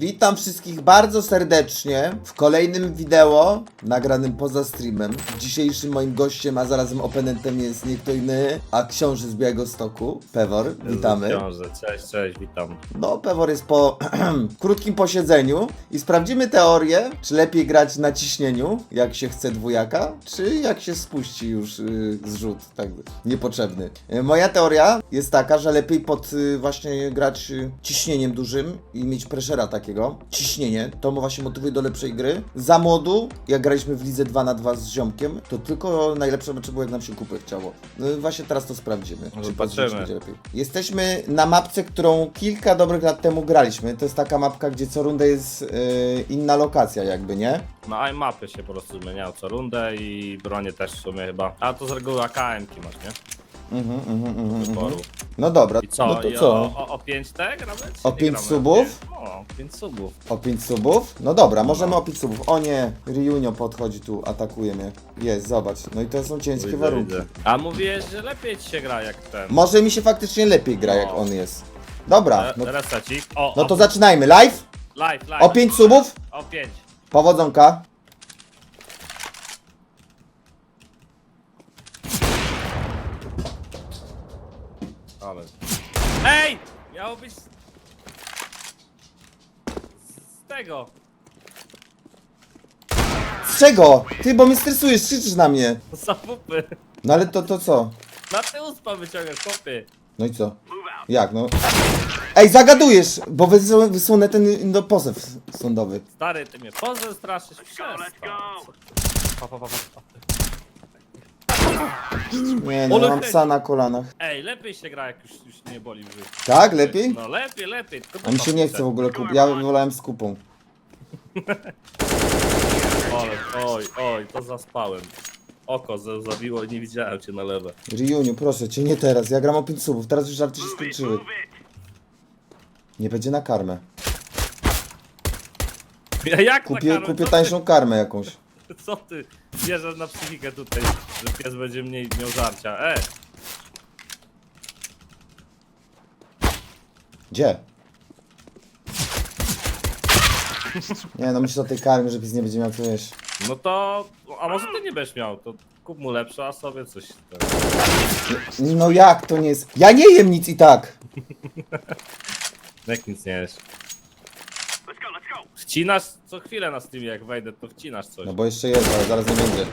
Witam wszystkich bardzo serdecznie w kolejnym wideo nagranym poza streamem. Dzisiejszym moim gościem, a zarazem openentem jest nie kto inny, a książę z Białegostoku, Pewor. Witamy. Książę. Cześć, cześć, witam. No, Pewor jest po krótkim posiedzeniu i sprawdzimy teorię, czy lepiej grać na ciśnieniu, jak się chce dwójaka, czy jak się spuści już y, zrzut, tak niepotrzebny. Y, moja teoria jest taka, że lepiej pod y, właśnie grać y, ciśnieniem dużym i mieć pressera takiego. Ciśnienie, to mu właśnie motywuje do lepszej gry. Za młodu, jak graliśmy w lidze 2 na 2 z ziomkiem, to tylko najlepsze mecze było jak nam się kupy chciało. No i właśnie teraz to sprawdzimy. No czy będzie lepiej. Jesteśmy na mapce, którą kilka dobrych lat temu graliśmy. To jest taka mapka, gdzie co rundę jest yy, inna lokacja jakby, nie? No i mapy się po prostu zmieniają co rundę i bronie też w sumie chyba. A to z reguły AKM-ki masz, nie? Mhm, mhm, mhm, mhm. Wyboru. No dobra, I co? no to I co? O, o, o 5 teg nawet? O Nie pięć gramy subów? O, 5 subów. O 5 subów? No dobra, możemy o 5 subów. O nie, Ryunio podchodzi tu, atakuje mnie. Jest, zobacz. No i to są ciężkie Widzę, warunki. widzę. A mówiłeś, że lepiej ci się gra jak ten. Może mi się faktycznie lepiej gra, jak No. on jest. Dobra, no, Resecik. O, no o, to zaczynajmy. Live? live, live. O 5 subów? O 5. Powodzonka. Ale. Ej! Miało być. z- tego. Z czego? Ty, bo mnie stresujesz, krzyczysz na mnie. Z zapupy. No ale to, to co? Na tył spa wyciągasz, chłopie. No i co? Jak no? Ej, zagadujesz, bo wysłę- wysunę ten no, pozew sądowy. Stary, ty mnie pozestraszysz. Przestań. Pa, pa, pa, pa, pa. Nie no, Ole mam psa na kolanach. Ej, lepiej się gra, jak już, już nie boli brzuch. Tak? Lepiej? No lepiej, lepiej. Tylko A mi się nie chce w ogóle kupić. Ja wolałem z kupą. Oj, oj, oj, to zaspałem. Oko za- zabiło i nie widziałem cię na lewe. Ryuniu, proszę cię, nie teraz. Ja gram o 5 subów, teraz już żarty się skończyły. Nie będzie na karmę. Ja jak na Kupię, karmę? kupię co tańszą karmę jakąś. Co ty bierzesz na psychikę tutaj, że pies będzie mniej miał żarcia? E, Gdzie? Nie no, myślę o tej karmie, że pies nie będzie miał co jeść. no to... A może ty nie będziesz miał, to kup mu lepsze, a sobie coś... No jak to nie jest? Ja nie jem nic i tak. Jak nic nie jest. Wcinasz co chwilę na streamie, jak wejdę, to wcinasz coś. No bo jeszcze jest, ale zaraz nie będzie.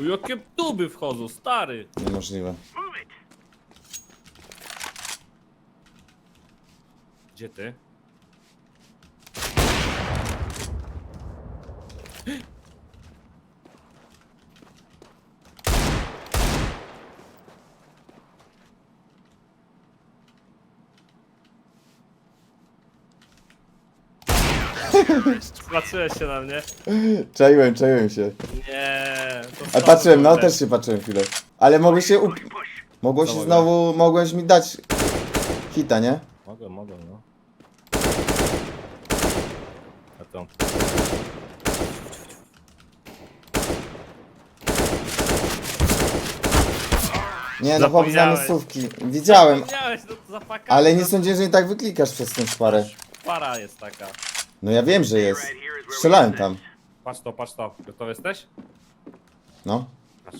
U, Jakie tuby wchodzą, stary! Niemożliwe. Gdzie ty? Patrzyłeś się na mnie? Czaiłem, czaiłem się. Nie. To A stąd patrzyłem, no kurde. też się patrzyłem chwilę. Ale mogło się up... Mogło się mogę? znowu... Mogłeś mi dać... Hita, nie? Mogę, mogę, no. A to. Nie no, chłop z Zapomniałeś. namysłówki. Widziałem, no to zapaka. ale nie sądziłem, że nie tak wyklikasz przez tą szparę. Para jest taka. No ja wiem, że jest. Strzelałem tam. Patrz to, patrz to. Gotowy jesteś? No. Patrz.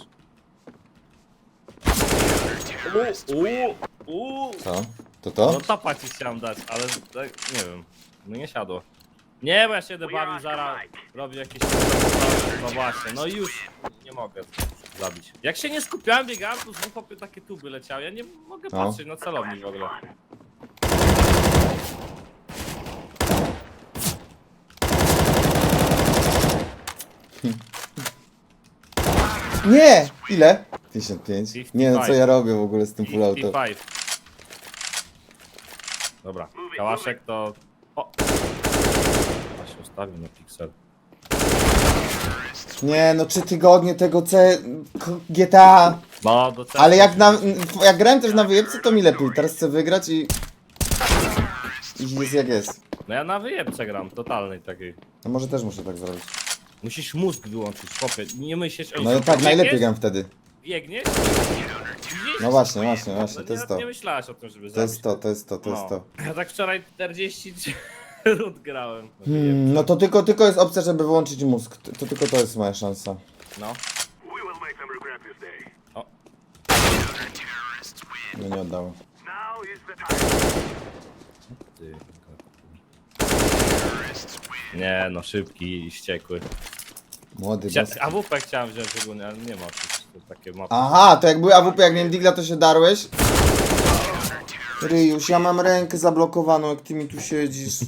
Uuu, uuu. Co? To to? No tapa ci chciałem dać, ale tak, nie wiem. No nie siadło. Nie, bo ja się bawił, zaraz robię jakieś... No właśnie, no i już nie mogę zabić. Jak się nie skupiałem, biegałem, to znów chłopie takie tuby leciały. Ja nie mogę No. patrzeć na celownik w ogóle. Nie! Ile? 55. Nie no, co ja robię w ogóle z tym? 55. Dobra, kałaszek to... O! Ja się ustawił na piksel. Nie no, trzy tygodnie tego C... K- GTA... No, do celu. Ale jak na... Jak grałem też na wyjebce, to mi lepiej. Teraz chcę wygrać i... I jest jak jest. No ja na wyjebce gram, totalnej takiej. No może też muszę tak zrobić. Musisz mózg wyłączyć, chłopie. Nie myślisz o No tak, najlepiej gram wtedy. Biegniesz, widzisz No właśnie, właśnie, właśnie, No, to jest nie, to. nie myślałaś o tym, żeby To jest zabić. to, to jest to, to jest No. to. Ja tak wczoraj 40 rund grałem. No. Hmm, no to tylko, tylko jest opcja, żeby wyłączyć mózg. To, to tylko to jest moja szansa. No. We will make them regret this day. O. No nie oddało. Now is the time. Ty. Nie no, szybki i wściekły. Młody Chcia... bas... AWP chciałem wziąć ogólnie, ale nie ma to takie mapy. Aha, to jak były AWP, jak miałem digla, to się darłeś? Ryjusz, ja mam rękę zablokowaną, jak ty mi tu siedzisz.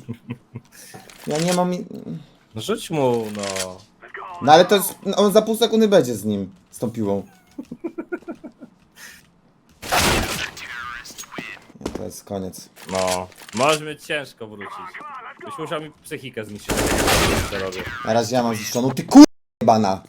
Ja nie mam... No rzuć mu, no. No ale to jest... On za pół sekundy będzie z nim, z tą piłą. To jest koniec. No. Możesz mieć ciężko wrócić. Byś musiał mi psychikę zniszczyć, to robię. Na razie ja mam zniszczoną. Ty kurwa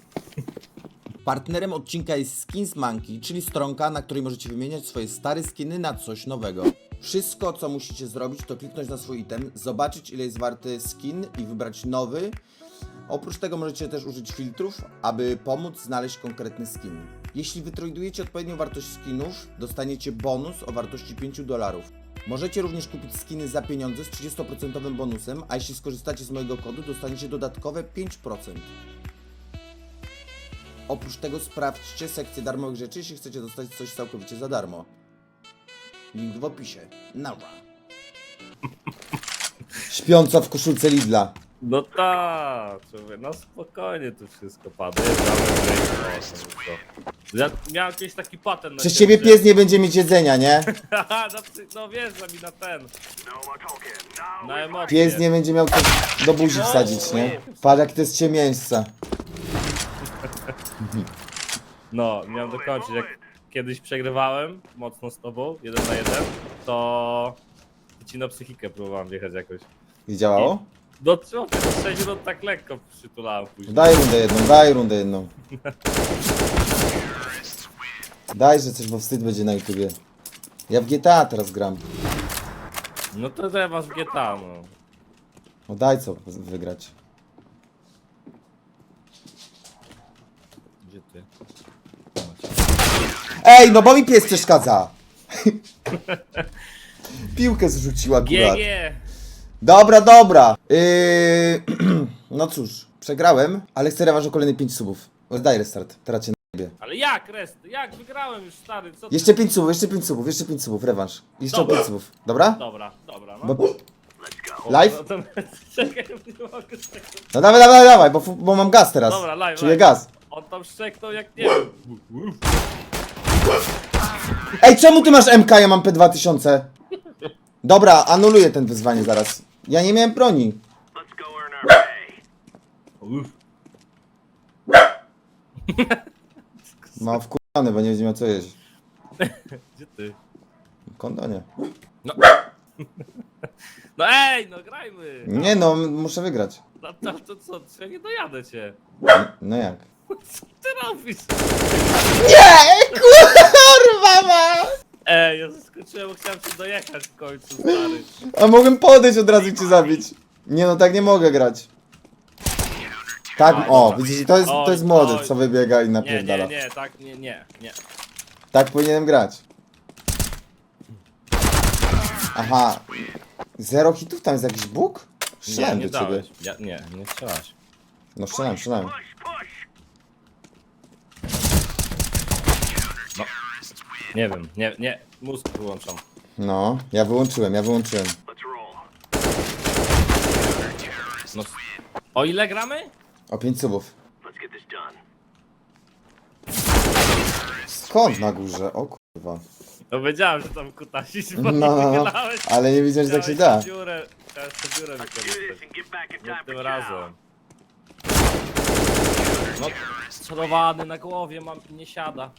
Partnerem odcinka jest Skins Monkey, czyli stronka, na której możecie wymieniać swoje stare skiny na coś nowego. Wszystko, co musicie zrobić, to kliknąć na swój item, zobaczyć ile jest warty skin i wybrać nowy. Oprócz tego możecie też użyć filtrów, aby pomóc znaleźć konkretny skin. Jeśli wytradujecie odpowiednią wartość skinów, dostaniecie bonus o wartości 5 dolarów. Możecie również kupić skiny za pieniądze z 30% bonusem, a jeśli skorzystacie z mojego kodu, dostaniecie dodatkowe 5%. Oprócz tego sprawdźcie sekcję darmowych rzeczy, jeśli chcecie dostać coś całkowicie za darmo. Link w opisie. Nara. Śpiąca w koszulce Lidla. No tak, człowiek, no spokojnie tu wszystko pada. Ja miałem kiedyś taki patent na Przez siebie, ciebie pies nie będzie mieć jedzenia, nie? Haha, no, psy- no wiesz, że mi na ten, No na emocje. Pies nie będzie miał co do buzi wsadzić, nie? Patrz jak to jest ciemiężca. No, miałem dokończyć, jak kiedyś przegrywałem mocno z tobą, jeden na jeden, to ci na psychikę próbowałem wjechać jakoś. I działało? Do Do 6 rund tak lekko przytulałem później. Daj rundę jedną, daj rundę jedną. Daj, że coś, bo wstyd będzie na YouTubie. Ja w GTA teraz gram. No to ja masz w GTA, no. No daj co wygrać. Gdzie ty? Ej, no bo mi pies przeszkadza. Piłkę zrzuciła akurat. GG! Dobra, dobra. Yy... no cóż, przegrałem, ale chcę rewanż o kolejne 5 subów. Daj restart, teraz cię na Ale jak, rest? Jak? Wygrałem już, stary, co ty? Jeszcze 5 subów, jeszcze 5 subów, jeszcze 5 subów, rewanż. Jeszcze o Dobra. 5 subów, dobra? Dobra, dobra, no. Bo... Live? No to, czekaj, nie mogę szczeknąć. No dawaj, dawaj, dawaj, bo, fu- bo mam gaz teraz. Dobra, live, Czuję live. gaz. On tam szczeknął jak nie wiem. Ej, czemu ty masz MK, ja mam P2000? Dobra, anuluję ten wyzwanie zaraz. Ja nie miałem broni. Let's go earn our pay. Uff. Mam wkurwiony, bo nie będzie miał co jeść. Gdzie ty? Kondonie. No. No ej, no grajmy! Nie no, m- muszę wygrać. No to, to co, to ja nie dojadę cię. No jak? Co ty robisz? Nie, kurwa ma! Ej, ja zaskoczyłem, bo chciałem cię dojechać w końcu, stary. A mogłem podejść od razu i cię zabić. Nie no, tak nie mogę grać. Tak, o, widzicie, to jest, to jest młody, co wybiega i Nie, napierdala. nie, nie, tak, nie, nie, nie. Tak powinienem grać. Aha. Zero hitów? Tam jest jakiś bóg? Nie, Strzelałem nie do ciebie. dałeś. Ja, nie, nie strzelasz. No strzelałem, strzelałem. Nie wiem, nie, nie, mózg wyłączam. No, ja wyłączyłem, ja wyłączyłem. No, o ile gramy? O 5 subów. Skąd na górze? O kurwa. No wiedziałem, że tam kutasić, bo No, no, no. Ale nie wiedziałem, że tak się Chciałeś da. tę dziurę, chciałeś tę dziurę wykorzystać. Nie time tym razem. No, celowany na głowie mam nie siada.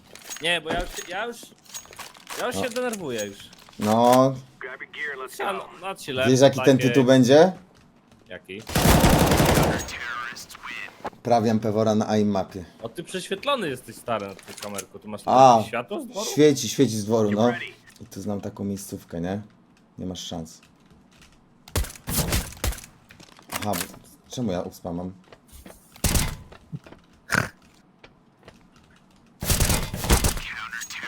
Nie, bo ja już, ja już, ja już się denerwuję już. No, na chile. wiesz jaki ten takie- tytuł będzie? Jaki? Prawiam Pewora na iMapie. O, ty prześwietlony jesteś stary na tej kamerku. Tu masz A. światło z dworu? Świeci, świeci z dworu, no. I tu znam taką miejscówkę, nie? Nie masz szans. Aha, bo... czemu ja uspa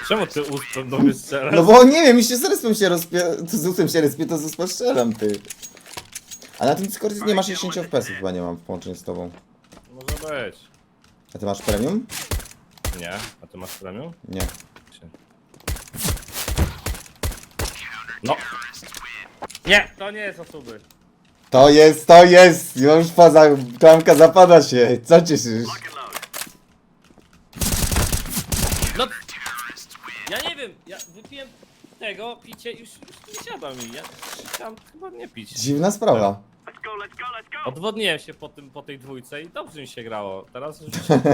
Czemu ty ustąp do mnie strzelasz? No bo nie wiem, jeśli z respem się rozpie... to z usem się respie, to z uspa strzelam, ty. A na tym Discordzie nie masz 60 FPS chyba nie mam w połączeniu z tobą. Może być. A ty masz premium? Nie. A ty masz premium? Nie. No. Nie, to nie jest osoby. To jest, to jest! Już faza, klamka zapada się. Co cieszysz? Lock and load. No. Ja nie wiem, ja wypiłem tego picie i już, już nie siada mi. Ja chciałem chyba nie pić. Dziwna sprawa. Let's go, let's go, let's go. Odwodniłem się po, tym, po tej dwójce i dobrze mi się grało. Teraz już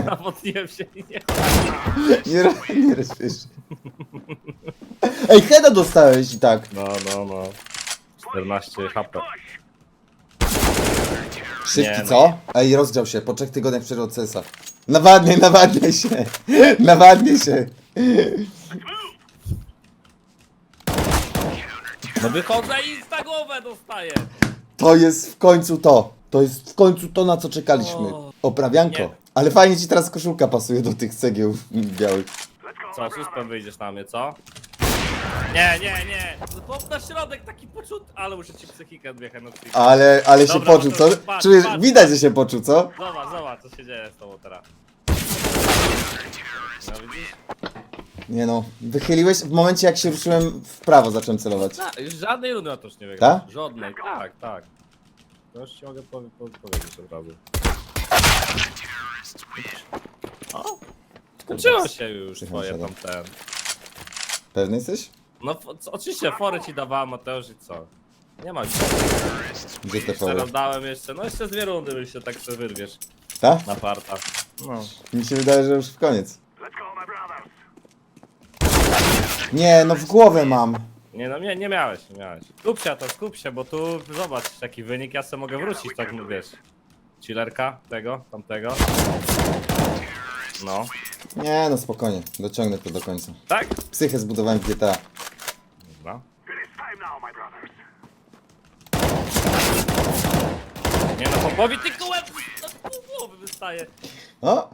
nawodniłem się i nie. Nie, ro- nie rozpiesz. Ej, heada dostałeś i tak. No, no, no. 14 HP. Szybki, Nie, no. co? Ej, rozgrzał się, po trzech tygodniach przerwy od CS-a. Nawadniaj, nawadniaj się. Nawadniaj się. No wychodzę i za głowę dostaję. To jest w końcu to. To jest w końcu to, na co czekaliśmy. O. Oprawianko. Nie. Ale fajnie ci teraz koszulka pasuje do tych cegieł białych. Co, suspem wyjdziesz na mnie, co? Nie, nie, nie. No Bo na środek taki poczut, ale muszę ci psychikę odjechać na psychikę. Ale, ale się Dobra, poczuł, no co? patrz, Czujesz, patrz. widać, że się poczuł, co? Zobacz, zobacz, co się dzieje z tobą teraz. No widzisz? Nie no, wychyliłeś w momencie jak się ruszyłem w prawo, zacząłem celować. Tak, już żadnej rundy na to już nie wygrałem. Tak? Żadnej, tak, tak. To już ci mogę po, po, powiedzieć od razu. O, skończyło się już twoje siadam. tam ten. Pewny jesteś? No co- oczywiście fory ci dawałem Mateusz i co? Nie ma Gdzie te Jeszcze rozdałem jeszcze, no jeszcze dwie rundy byś się tak sobie wyrwiesz Tak? na parta. No. Mi się wydaje, że już w koniec. Let's go, my brothers. Nie, no w głowę mam. Nie no, nie, nie miałeś, nie miałeś. Skup się to, skup się, bo tu zobacz jaki wynik, ja sobie mogę wrócić, tak no wiesz. Chillerka, tego, tamtego. No. Nie, no spokojnie, dociągnę to do końca. Tak? Psychę zbudowałem w GTA. Dobra. Nie no, popowi tylko łeb na pół głowy wystaje. O!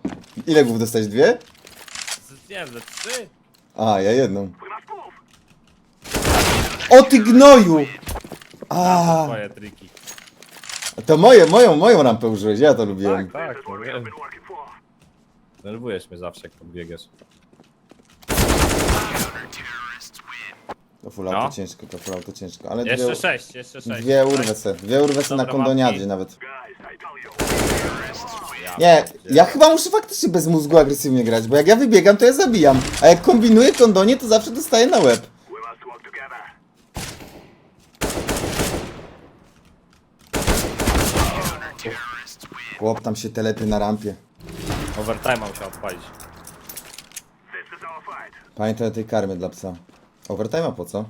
Ile głów dostać? Dwie? Z, nie wiem, ze trzy? A, ja jedną. O ty gnoju! A, Twoje triki. to moje, moją, moją rampę użyłeś, ja to lubiłem. Tak, tak, no have wiem. Denerwujesz mnie zawsze jak podbiegasz. To full auto No. ciężko, to full auto ciężko, ale Jeszcze dwie, sześć, jeszcze sześć. dwie urwę se, dwie urwę se na Dobra, kondoniadzie nawet. Guys, I tell you. Ja Nie, ja chyba muszę faktycznie bez mózgu agresywnie grać, bo jak ja wybiegam, to ja zabijam, a jak kombinuję kondonie, to zawsze dostaję na łeb. Chłop tam się telepie na rampie. Overtime odpalić. Is our fight. Pamiętaj o tej karmie dla psa. Overtime'a po co?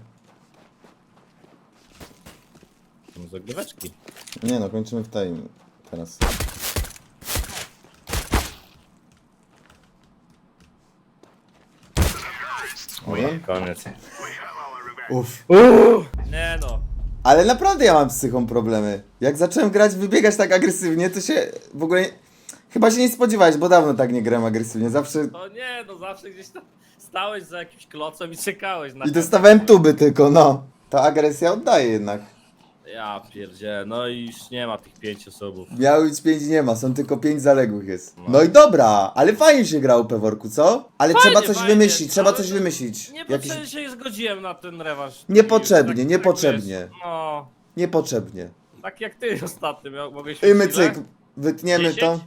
Są zagryweczki. Nie no, kończymy w time teraz. Koniec. Have our revenge. Uff. Nie no. Ale naprawdę ja mam z psychą problemy. Jak zacząłem grać, wybiegać tak agresywnie, to się w ogóle... nie- Chyba się nie spodziewałeś, bo dawno tak nie grałem agresywnie. Zawsze... To nie, no zawsze gdzieś tam stałeś za jakimś klocem i czekałeś na I dostawałem tuby tylko, no. Ta agresja oddaje jednak. Ja pierdzie, no i już nie ma tych pięciu subów. Miało być pięć nie ma, są tylko pięć zaległych jest. No. No i dobra, ale fajnie się grało Peworku, co? Ale Fajnie, trzeba coś fajnie, wymyślić, trzeba ale coś to wymyślić. Nie Jakiś... się zgodziłem na ten rewanż. Niepotrzebnie, Tak- tak niepotrzebnie. wiesz, No, Niepotrzebnie. tak jak ty ostatnio miał, mogłeś I my cyk, wytniemy 10? to.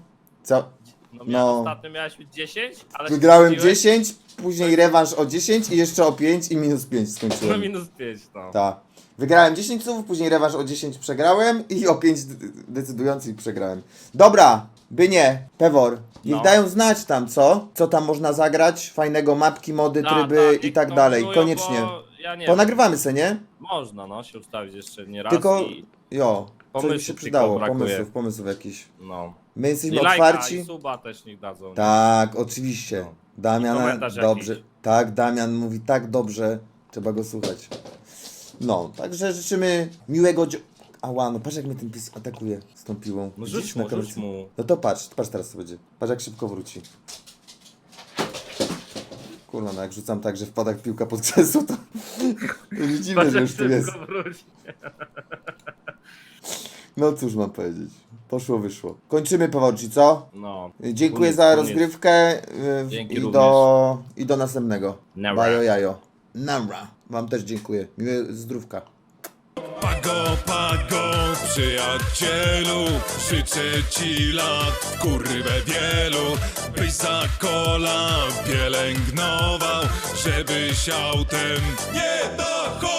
Co? No, No. no. ostatnio miałeś mieć 10, ale Wygrałem zgodziłeś 10, później rewanż o 10 i jeszcze o 5 i minus 5 No skończyłem. minus 5, no. Tak. Wygrałem 10 słów, później rewanż o 10 przegrałem i o 5 d- decydujących przegrałem. Dobra, by nie, Pewor. Niech No. dają znać tam, co? Co tam można zagrać? Fajnego mapki, mody, Da, tryby tak, i niech tak to dalej. mówią, Koniecznie. bo Ja nie Ponagrywamy se, nie? wiem. Można, no, się ustawić jeszcze nie raz Tylko, i... jo, coś Pomysłów się tylko przydało, brakuje. pomysłów, pomysłów jakichś. No. My I jesteśmy lajka, otwarci. i suba też niech dadzą. Tak, oczywiście. No. I Damian komentarz dobrze. jakiś. Tak, Damian mówi tak dobrze, trzeba go słuchać. No, także życzymy miłego dzio... Ała, no patrz jak mnie ten pies atakuje z tą piłą. No Widzisz rzuć mu, kamerce? rzuć mu. No to patrz, patrz teraz co będzie. Patrz jak szybko wróci. Kurwa, no jak rzucam tak, że wpada piłka pod krzesło, to widzimy, Patrz, że już tu jest. No cóż mam powiedzieć. Poszło, wyszło. Kończymy powolutku, co? No. Dziękuję Koniec, za koniec. rozgrywkę y, Dzięki i do, i do następnego. Nara. Bajo jajo. Nara. Wam też dziękuję. Miłe zdrówka. Pago, pago, przyjacielu Życzę ci lat kurwę wielu Byś za kola pielęgnował Żebyś autem nie dachował